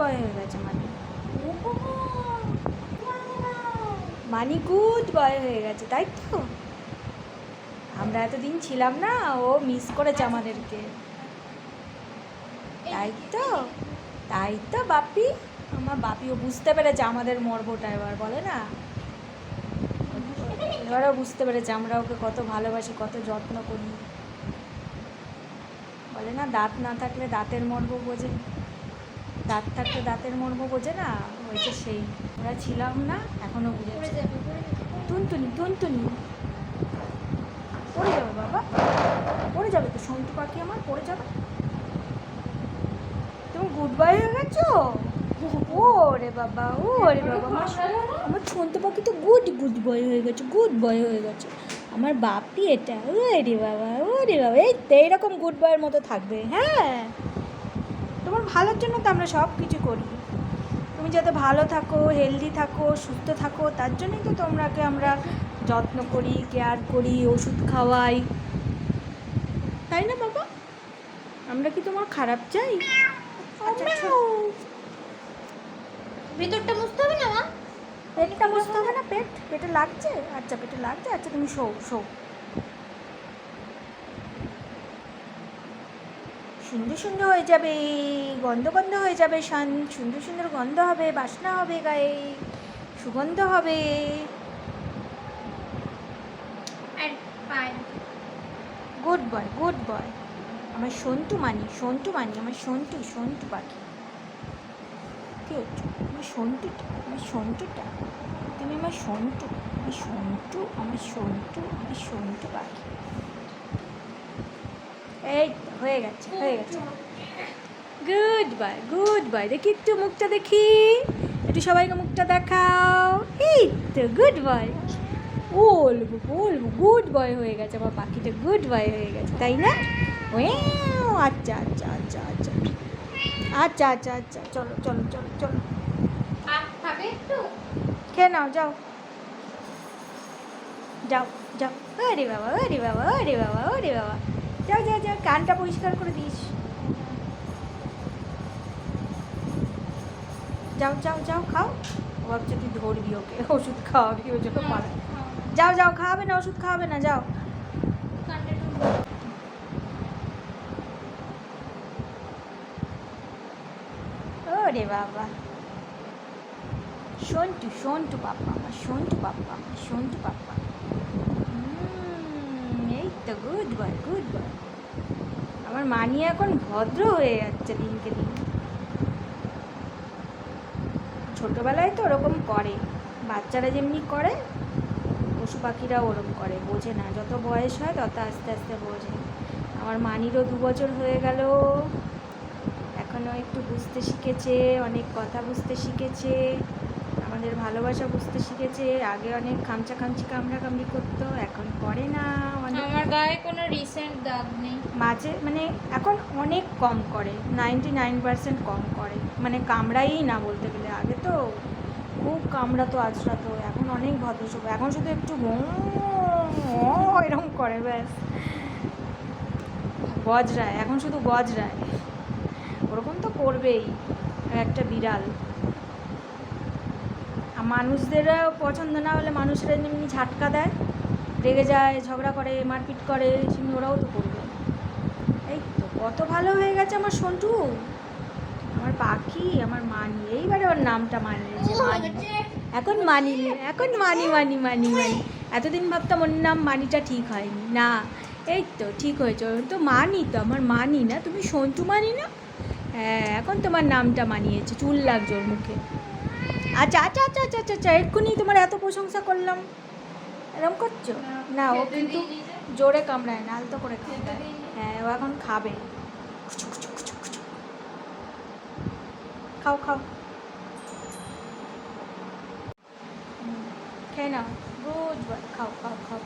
বয় হয়ে গেছে মানি। মানি good boy হয়ে গেছে, তাই তো? আমরা এতদিন ছিলাম না, ও মিস করেছে আমাদেরকে। তাই তো? তাই তো বাপি? আমার বাপিও বুঝতে পেরেছে আমাদের মর্মটা এবার, বলে না? এবারও বুঝতে পেরেছে আমরা ওকে কত ভালোবাসি, কত যত্ন করি। বলে না, দাঁত না থাকলে দাঁতের মর্ম বোঝে। দাঁত থাকতে দাঁতের মর্ম বোঝে না হয়েছে সেই। আমরা ছিলাম না এখনও বুঝেছি টুনটুনি টুনটুনি। পড়ে যাবে বাবা, পড়ে যাবে তো, সন্তু পাখি আমার, পড়ে যাবে। তুমি গুড বাই হয়ে গেছো? ও রে বাবা ও রে বাবা আমার সন্তু পাখি তো গুড গুড বয় হয়ে গেছে গুড বয় হয়ে গেছে। আমার বাপি এটা ও রে বাবা ও রে বাবা, এই তো এইরকম গুড বয়ের মতো থাকবে হ্যাঁ? তোমার ভালোর জন্য তো আমরা সব কিছু করি। তুমি যাতে ভালো থাকো হেলদি থাকো সুস্থ থাকো তার জন্যই তো তোমরাকে আমরা যত্ন করি কেয়ার করি ওষুধ খাওয়াই। তাই না বাবা? আমরা কি তোমার খারাপ চাই? আচ্ছা, ভিতরটা মুছতে হবে না মা? পেটটা বসতে হবে না পেট পেটে লাগছে? আচ্ছা পেটে লাগছে? আচ্ছা তুমি শো শো। সুন্দর সুন্দর হয়ে যাবে গন্ধ গন্ধ হয়ে যাবে শান সুন্দর সুন্দর গন্ধ হবে বাসনা হবে গায়ে সুগন্ধ হবে। গুড বয় গুড বয় আমার সন্তু মানি সন্তু মানি আমার সন্তু সন্তু পাখি। কি হচ্ছে আমার সন্টুটা আমার সন্টুটা তুমি আমার সন্তু আমার সন্টু আমার সন্তু আমার সন্তু পাখি। এই হয়ে গেছে হয়ে গেছে। গুড বাই গুড বাই দেখি একটু মুখটা দেখি। একটু সবাইকে মুখটা দেখাও। এই তো গুড বাই বলব বলব গুড বয় হয়ে গেছে। আমার পাখিটা গুড বয় হয়ে গেছে তাই না? ওয়াও, আচ্ছা আচ্ছা আচ্ছা আচ্ছা। আচ্ছা আচ্ছা আচ্ছা। চলো চলো চলো চলো। খেয়ে নাও যাও। যাও যাও। আরে বাবা আরে বাবা আরে বাবা আরে বাবা। যাও যাও। কানটা পরিষ্কার করে দিস। যাও যাও যাও খাও। ও ভাবছে তুই ধরবি ওকে ওষুধ খাওয়াবি ওই জন্য পারে। যাও যাও খাওয়াবে না ওষুধ খাওয়াবে না যাও। ওরে বাবা। সন্টু সন্টু পাপ্পা আমার সন্টু পাপ্পা আমার সন্টু পাপ্পা। এই তো গুড বয় গুড বয় আমার মানি এখন ভদ্র হয়ে যাচ্ছে দিনকে দিন। ছোটোবেলায় তো ওরকম করে, বাচ্চারা যেমনি করে, পশু পাখিরাও ওরকম করে, বোঝে না, যত বয়স হয় তত আস্তে আস্তে বোঝে। আমার মানিরও দু বছর হয়ে গেল এখনও একটু বুঝতে শিখেছে, অনেক কথা বুঝতে শিখেছে। ভালোবাসা বুঝতে শিখেছে আগে অনেক খামচা খামচি কামড়া কামড়ি করতো এখন করে না আমার গায়ে কোনো রিসেন্ট দাগ নেই। মাঝে মানে এখন অনেক কম করে নাইনটি নাইন পার্সেন্ট কম করে। মানে কামড়াই না বলতে গেলে আগে তো খুব কামড়াতো আজরাতো এখন অনেক ভদ্রসব এখন শুধু একটু ও এরকম করে ব্যাস। গজরায় এখন শুধু গজরায় ওরকম তো করবেই একটা বিড়াল। আর মানুষদেরও পছন্দ না হলে মানুষরা এমনি ঝাটকা দেয় রেগে যায় ঝগড়া করে মারপিট করে সেমনি ওরাও তো করবে। এই তো কত ভালো হয়ে গেছে আমার সন্টু। আমার পাখি আমার মানি এইবারে ওর নামটা মানিয়েছে মানি। এখন মানি এখন মানি মানি মানি মানি। এতদিন ভাবতাম ওর নাম মানিটা ঠিক হয়নি। না এই তো ঠিক হয়েছে। ওর তো মানি তো আমার মানি না। তুমি সন্টু মানি না? হ্যাঁ এখন তোমার নামটা মানিয়েছে। চুল লাগছে ওর মুখে। আচ্ছা আচ্ছা আচ্ছা আচ্ছা আচ্ছা আচ্ছা এক্ষুনি তোমার এত প্রশংসা করলাম। এরকম করছ? না ও কিন্তু জোরে কামড়ায় না আলতো করে কামড়ায়। হ্যাঁ ও এখন খাবে। খাও খাও। খেয়ে নাও। রোজ খাও খাও খাও।